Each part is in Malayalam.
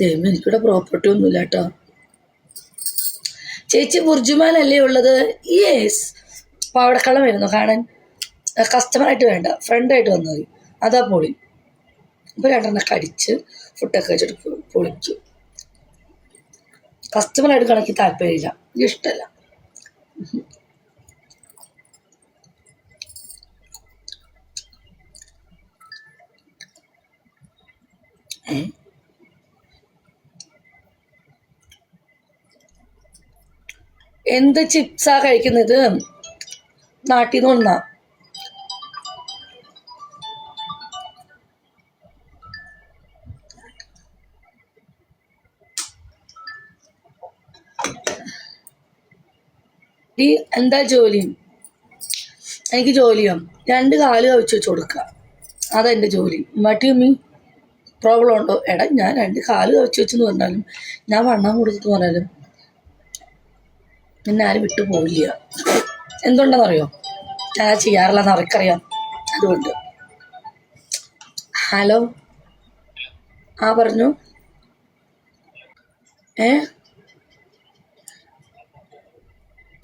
ദൈവം എനിക്കിവിടെ പ്രോപ്പർട്ടി ഒന്നുമില്ല കേട്ടോ ചേച്ചി ബുർജുമാനല്ലേ ഉള്ളത്? യേസ് പാവടക്കള്ളം വരുന്നു കാണാൻ. കസ്റ്റമറായിട്ട് വേണ്ട ഫ്രണ്ടായിട്ട് വന്നാൽ മതി. അതാ പൊളി. അപ്പോൾ രണ്ടെണ്ണം കടിച്ച് ഫുഡൊക്കെ വെച്ചിട്ട് പൊളിക്കും. കസ്റ്റമറായിട്ട് കണക്കി താല്പര്യമില്ല. ഇഷ്ടമല്ല ഏ എന്ത് ചിപ്സാ കഴിക്കുന്നത്? നാട്ടിൽ നിന്ന് ഒന്നാ എന്താ ജോലി? എനിക്ക് ജോലിയോ. രണ്ട് കാൽ കവിച്ച് വെച്ച് കൊടുക്കുക അതെന്റെ ജോലി. മറ്റു മീ പ്രോബ്ലം ഉണ്ടോ? എടാ ഞാൻ രണ്ട് കാൽ കവിച്ച് വെച്ചെന്ന് പറഞ്ഞാലും ഞാൻ വണ്ണം കൊടുത്തെന്ന് പറഞ്ഞാലും നിന്നെ ആരും വിട്ടു പോവില്ല. എന്തുണ്ടെന്നറിയോ? ഞാൻ ചെയ്യാറില്ലെന്ന് അവർക്കറിയാം. അതുകൊണ്ട്. ഹലോ? ആ പറഞ്ഞു. ഏ?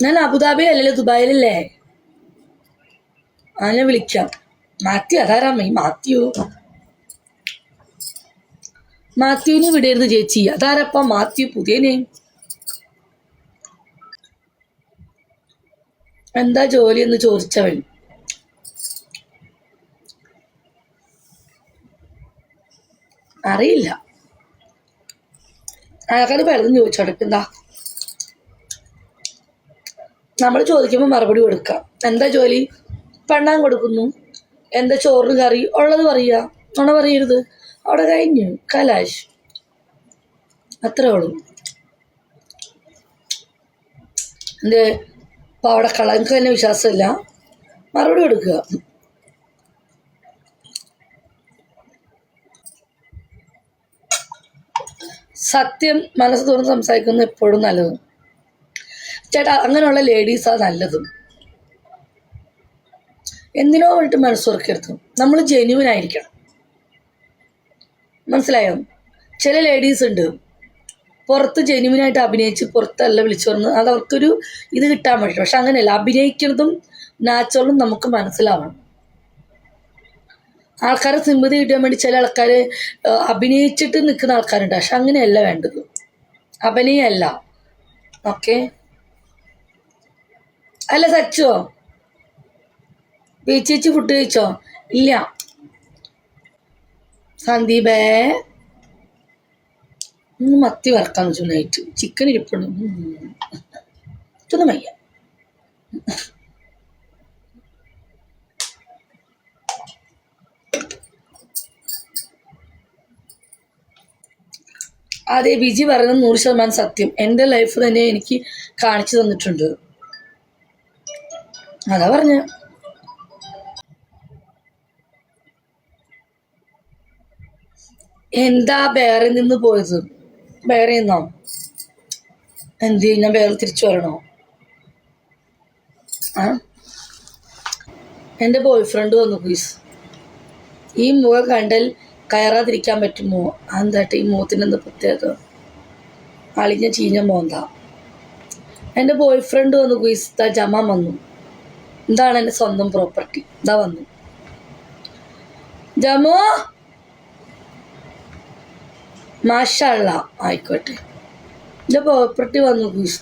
ഞാൻ അല്ലല്ലോ ദുബായിലല്ലേ? ആ ഞാൻ വിളിക്കാം. മാത്യു അതാരാമ്മ ഈ മാത്യു. മാത്യുവിനെ വിടരുത് ചേച്ചി. അതാരപ്പ മാത്യു? പുതിയ എന്താ ജോലി എന്ന് ചോദിച്ചവൻ. അറിയില്ല. അയാൾക്കത് പലതും എന്താ? നമ്മൾ ചോദിക്കുമ്പോൾ മറുപടി കൊടുക്കാം. എന്താ ജോലി? പെണ്ണാൻ കൊടുക്കുന്നു. എന്താ ചോറിന് കറി? ഉള്ളത് പറയുക നുണ പറയരുത്. അവിടെ കഴിഞ്ഞു. കലാശ്. അത്രേ ഉള്ളൂ. എന്റെ അപ്പോൾ അവിടെ കളങ്ക് തന്നെ വിശ്വാസമില്ല. മറുപടി കൊടുക്കുക. സത്യം മനസ്സ് തുറന്ന് സംസാരിക്കുന്നത് എപ്പോഴും നല്ലത്. ചേട്ടാ അങ്ങനെയുള്ള ലേഡീസാണ് നല്ലതും. എന്തിനോ വേണ്ടിട്ട് മനസ്സ് തുറക്കരുത്. നമ്മൾ ജെന്യുവൻ ആയിരിക്കണം. മനസ്സിലായോ? ചില ലേഡീസ് ഉണ്ട്. പുറത്ത് ജെനുവിനായിട്ട് അഭിനയിച്ച് പുറത്തല്ല വിളിച്ചു പറഞ്ഞ് അത് അവർക്കൊരു ഇത് കിട്ടാൻ വേണ്ടി പക്ഷെ അങ്ങനെയല്ല. അഭിനയിക്കുന്നതും നാച്ചുറലും നമുക്ക് മനസ്സിലാവണം. ആൾക്കാരെ സിമ്പതി കിട്ടാൻ വേണ്ടി ചില ആൾക്കാർ അഭിനയിച്ചിട്ട് നിൽക്കുന്ന ആൾക്കാരുണ്ട്. പക്ഷെ അങ്ങനെയല്ല വേണ്ടത്. അഭിനയല്ല. ഓക്കെ അല്ല സച്ചോ ചേച്ചി ഫുഡ് കഴിച്ചോ? ഇല്ല. സന്ദീപേ? ഒന്ന് മത്തി വറക്കാൻ വെച്ചു നൈറ്റ് ചിക്കൻ ഇരിപ്പുണ്ട്. ഇതൊന്നും വയ്യ. അതെ ബിജി പറയുന്നത് നൂറ് ശതമാനം സത്യം. എന്റെ ലൈഫ് തന്നെ എനിക്ക് കാണിച്ചു തന്നിട്ടുണ്ട്. അതാ പറഞ്ഞ. എന്താ ബേറിൽ നിന്ന് പോയത്? ബേറിൽ നിന്നോ? എന്ത് ഞാൻ വേറെ തിരിച്ചു വരണോ? ആ? എന്റെ ബോയ് ഫ്രണ്ട് വന്നു പ്ലീസ് ഈ മുഖം കണ്ടാൽ കയറാതിരിക്കാൻ പറ്റുമോ? എന്താട്ടെ ഈ മുഖത്തിന് എന്താ പ്രത്യേകത? അളിഞ്ഞ ചീഞ്ഞ മോന്ത എന്റെ ബോയ് ഫ്രണ്ട് വന്നു പോയി ദാ ജമാൻ വന്നു. എന്താണ് എന്റെ സ്വന്തം പ്രോപ്പർട്ടി ഇതാ വന്നു. ജമോ? മാഷള്ള ആയിക്കോട്ടെ. എന്റെ പ്രോപ്പർട്ടി വന്നു പ്ലീസ്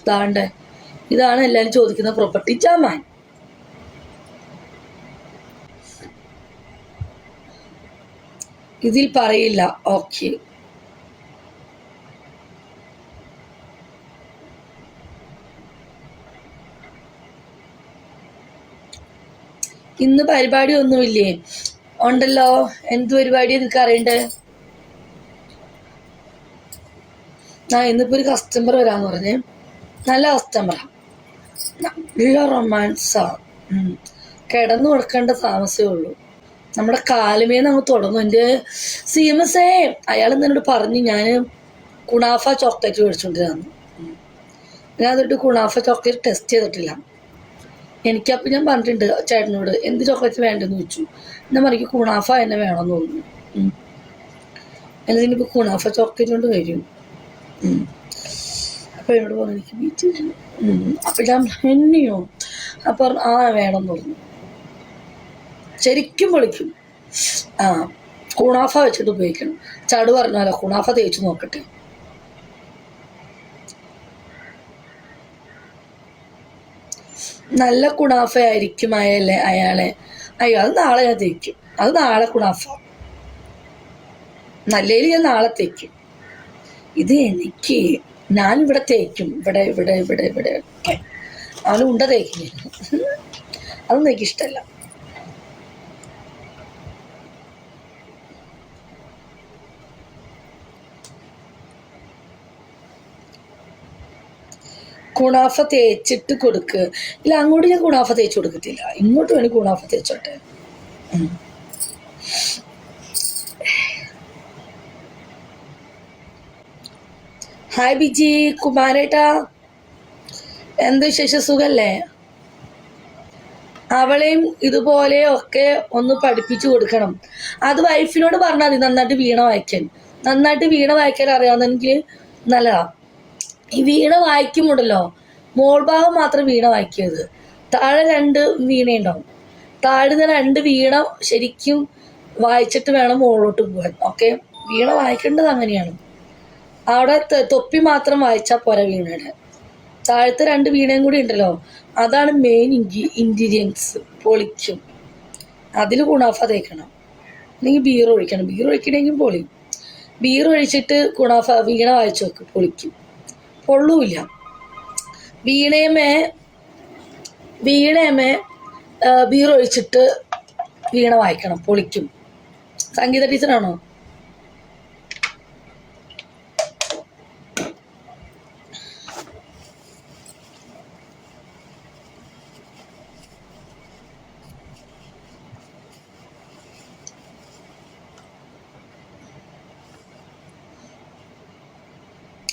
ഇതാണ് എല്ലാവരും ചോദിക്കുന്ന പ്രോപ്പർട്ടി ജമാൻ. ഇതിൽ പറയില്ല ഓക്കെ ഇന്ന് പരിപാടി ഒന്നുമില്ലേ? ഉണ്ടല്ലോ എന്ത് പരിപാടി നിനക്ക് അറിയണ്ടേ? ആ ഇന്നിപ്പോ ഒരു കസ്റ്റമർ വരാന്ന് പറഞ്ഞേ. നല്ല കസ്റ്റമറാണ് നല്ല റൊമാൻസാണ് കിടന്നു കൊടുക്കേണ്ട താമസമേ ഉള്ളൂ. നമ്മുടെ കാലുമേന്ന് അങ്ങ് തുടങ്ങും. എന്റെ സി എം എസ് ഏ അയാൾ എന്നോട് പറഞ്ഞു ഞാൻ കുണാഫ ചോക്ലേറ്റ് മേടിച്ചുകൊണ്ടിരുന്നു ഞാൻ അതിട്ട് കുണാഫ ചോക്ലേറ്റ് ടെസ്റ്റ് ചെയ്തിട്ടില്ല. എനിക്കപ്പോൾ ഞാൻ പറഞ്ഞിട്ടുണ്ട് ചേട്ടനോട് എന്ത് ചോക്ലേറ്റ് വേണ്ടെന്ന് ചോദിച്ചു? എന്നാൽ എനിക്ക് കുണാഫ തന്നെ വേണമെന്ന് തോന്നുന്നു. എന്നിട്ട് എന്നതിനിപ്പോൾ കുണാഫ ചോക്ലേറ്റ് കൊണ്ട് വരും. അപ്പോൾ എന്നോട് പറഞ്ഞു എനിക്ക് ബീച്ച് അപ്പം ഞാൻ എന്നെയോ അപ്പം ആ വേണം പറഞ്ഞു. ശരിക്കും വിളിക്കും. ആ കുണാഫ വെച്ചിട്ട് ഉപയോഗിക്കണം. ചടു പറഞ്ഞാലോ കുണാഫ തേച്ച് നോക്കട്ടെ. നല്ല കുണാഫ ആയിരിക്കും അയാളെ? അയാളെ അയ്യോ അത് നാളെ ഞാൻ തേക്കും. അത് നാളെ കുണാഫ. നല്ലതിൽ ഞാൻ നാളെ തേക്കും. ഇത് എനിക്ക് ഞാൻ ഇവിടെ തേക്കും. ഇവിടെ ഇവിടെ ഇവിടെ ഇവിടെ ഒക്കെ. അവന് ഉണ്ട തേക്കില്ല അതൊന്നും എനിക്കിഷ്ടമല്ല കുണാഫ തേച്ചിട്ട് കൊടുക്ക്. ഇല്ല അങ്ങോട്ട് ഞാൻ കുണാഫ തേച്ച് കൊടുക്കത്തില്ല. ഇങ്ങോട്ട് വേണമെങ്കിൽ കുണാഫ തേച്ചോട്ടെ. ഹായ് ബിജി കുമാരേട്ടാ. എന്ത് വിശേഷ സുഖല്ലേ? അവളെയും ഇതുപോലെ ഒക്കെ ഒന്ന് പഠിപ്പിച്ചു കൊടുക്കണം. അത് വൈഫിനോട് പറഞ്ഞാൽ മതി നന്നായിട്ട് വീണ വായിക്കാൻ. നന്നായിട്ട് വീണ വായിക്കാൻ അറിയാവുന്നെങ്കിൽ നല്ലതാ. ഈ വീണ വായിക്കുമ്പോണ്ടല്ലോ മോൾ ഭാഗം മാത്രം വീണ വായിക്കരുത്. താഴെ രണ്ട് വീണയുണ്ടാവും. താഴെ രണ്ട് വീണ ശരിക്കും വായിച്ചിട്ട് വേണം മുകളിലോട്ട് പോകാൻ. ഓക്കെ? വീണ വായിക്കേണ്ടത് അങ്ങനെയാണ്. അവിടെ തൊപ്പി മാത്രം വായിച്ചാൽ പോരാ വീണയുടെ താഴത്തെ രണ്ട് വീണയും കൂടി ഉണ്ടല്ലോ. അതാണ് മെയിൻ ഇൻഗ്രീ ഇൻഗ്രീഡിയൻസ് പൊളിക്കും. അതിൽ ഗുണാഫ തേക്കണം. അല്ലെങ്കിൽ ബീർ ഒഴിക്കണം. ബീർ ഒഴിക്കണമെങ്കിൽ പൊളി. ബീർ ഒഴിച്ചിട്ട് ഗുണാഫ വീണ വായിച്ചു വെക്കും പൊളിക്കും. പൊള്ളൂല്ല. വീണയമേ വീണയമേ ബീർ ഒഴിച്ചിട്ട് വീണ വായിക്കണം പൊളിക്കും. സംഗീത ടീച്ചറാണോ?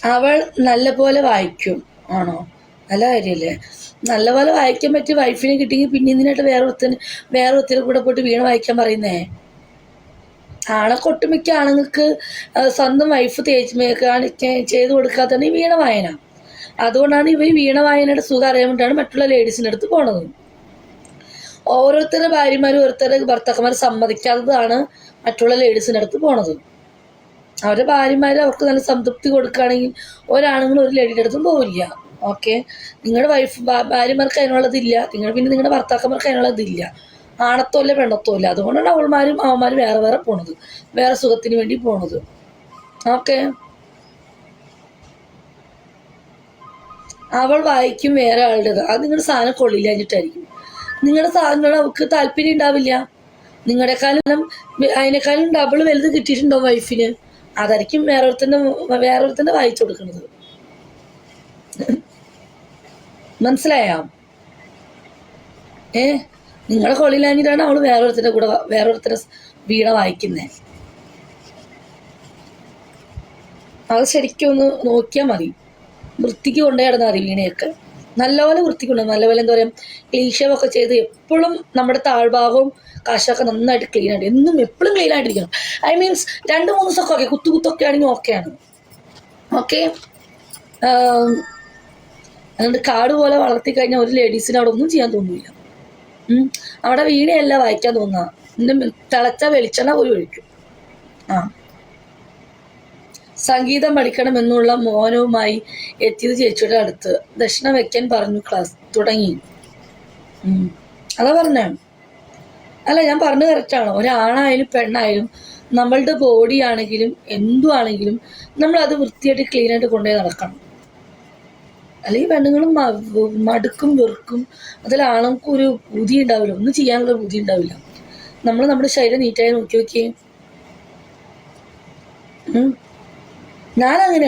അവൾ നല്ലപോലെ വായിക്കും. ആണോ? നല്ല കാര്യമല്ലേ നല്ലപോലെ വായിക്കാൻ പറ്റിയ വൈഫിനെ കിട്ടിയെങ്കിൽ പിന്നെ ഇതിനായിട്ട് വേറെ ഒത്തിന് വേറെ ഒത്തിരി കൂടെ പോയിട്ട് വീണ് വായിക്കാൻ പറയുന്നേ? ആണൊക്കെ ഒട്ടുമിക്ക ആണുങ്ങൾക്ക് സ്വന്തം വൈഫ് തേച്ച് ചെയ്ത് കൊടുക്കാത്തതാണ് ഈ വീണ വായന. അതുകൊണ്ടാണ് ഇവർ വീണ വായനയുടെ സുഖം അറിയാൻ വേണ്ടിയാണ് മറ്റുള്ള ലേഡീസിന്റെ അടുത്ത് പോണത്. ഓരോരുത്തരുടെ ഭാര്യമാരും ഓരോരുത്തരുടെ ഭർത്താക്കന്മാർ സമ്മതിക്കാത്തതാണ് മറ്റുള്ള ലേഡീസിന്റെ അടുത്ത് പോണത്. അവരുടെ ഭാര്യമാർ അവർക്ക് നല്ല സംതൃപ്തി കൊടുക്കുകയാണെങ്കിൽ ഒരാണുങ്ങളും ഒരു ലേഡിയുടെ അടുത്തും പോവില്ല. ഓക്കെ? നിങ്ങളുടെ വൈഫ് ഭാര്യമാർക്ക് അതിനുള്ളതില്ല നിങ്ങൾ പിന്നെ നിങ്ങളുടെ ഭർത്താക്കന്മാർക്ക് അതിനുള്ളതില്ല ആണത്തോ പെണ്ണത്തോ ഇല്ല അതുകൊണ്ടാണ് അവൾമാരും അവന്മാരും വേറെ വേറെ പോണത്. വേറെ സുഖത്തിന് വേണ്ടി പോണത്. ഓക്കെ? അവൾ വായിക്കും വേറെ ആളുടേത്. അത് നിങ്ങളുടെ സാധനം കൊള്ളില്ലാഞ്ഞിട്ടായിരിക്കും. നിങ്ങളുടെ സാധനങ്ങൾ അവൾക്ക് താല്പര്യം ഉണ്ടാവില്ല. നിങ്ങളെക്കാളും അതിനേക്കാളും ഡബിൾ വലുത് കിട്ടിയിട്ടുണ്ടോ വൈഫിന് അതായിരിക്കും വേറൊരുത്തന്റെ വേറൊരുത്തന്റെ വായിച്ചു കൊടുക്കുന്നത് മനസ്സിലായോ? ഏ? നിങ്ങളെ കൊള്ളിലാഞ്ഞിട്ടാണ് അവൾ വേറൊരുത്തന്റെ കൂടെ വേറൊരുത്തരെ വീണ വായിക്കുന്നത് അത് ശരിക്കും ഒന്ന് നോക്കിയാൽ മതി. വൃത്തിക്ക് കൊണ്ടുപോയി കിടന്നാൽ മതി വീണയൊക്കെ. നല്ലപോലെ വൃത്തിക്കുണ്ടാവും നല്ലപോലെ എന്താ പറയുക ക്ലീഷമൊക്കെ ചെയ്ത് എപ്പോഴും നമ്മുടെ താഴ്ഭാഗവും കാശൊക്കെ നന്നായിട്ട് ക്ലീൻ ആയിട്ട് എന്നും എപ്പോഴും ക്ലീൻ ആയിട്ടിരിക്കണം. ഐ മീൻസ് രണ്ട് മൂന്ന് ദിവസമൊക്കെ ഓക്കെ കുത്തു കുത്തൊക്കെ ആണെങ്കിൽ ഓക്കെയാണ് ഓക്കെ അതുകൊണ്ട് കാട് പോലെ വളർത്തി കഴിഞ്ഞാൽ ഒരു ലേഡീസിന് അവിടെ ഒന്നും ചെയ്യാൻ തോന്നില്ല അവിടെ വീണയല്ല വായിക്കാൻ തോന്നുക. തിളച്ച വെളിച്ചെണ്ണ പോയി ഒഴിക്കും. ആ. സംഗീതം പഠിക്കണമെന്നുള്ള മോനവുമായി എത്തിയത് ചേച്ചിയുടെ അടുത്ത്. ദക്ഷിണ വെക്കാൻ പറഞ്ഞു ക്ലാസ് തുടങ്ങി. അതാ പറഞ്ഞ. അല്ല ഞാൻ പറഞ്ഞു കറക്റ്റാണ് ഒരാണായാലും പെണ്ണായാലും നമ്മളുടെ ബോഡി ആണെങ്കിലും എന്തു ആണെങ്കിലും നമ്മൾ അത് വൃത്തിയായിട്ട് ക്ലീൻ ആയിട്ട് കൊണ്ടുപോയി നടക്കണം. അല്ലെങ്കിൽ പെണ്ണുങ്ങളും മടുക്കും വെറുക്കും. അതിൽ ആണുങ്ങൾക്ക് ഒരു ബുദ്ധി ഉണ്ടാവില്ല. ഒന്നും ചെയ്യാനുള്ള ബുദ്ധി ഉണ്ടാവില്ല. നമ്മൾ നമ്മുടെ ശരീരം നീറ്റായി നോക്കി നോക്കിയേ. ഞാൻ അങ്ങനെയാണ്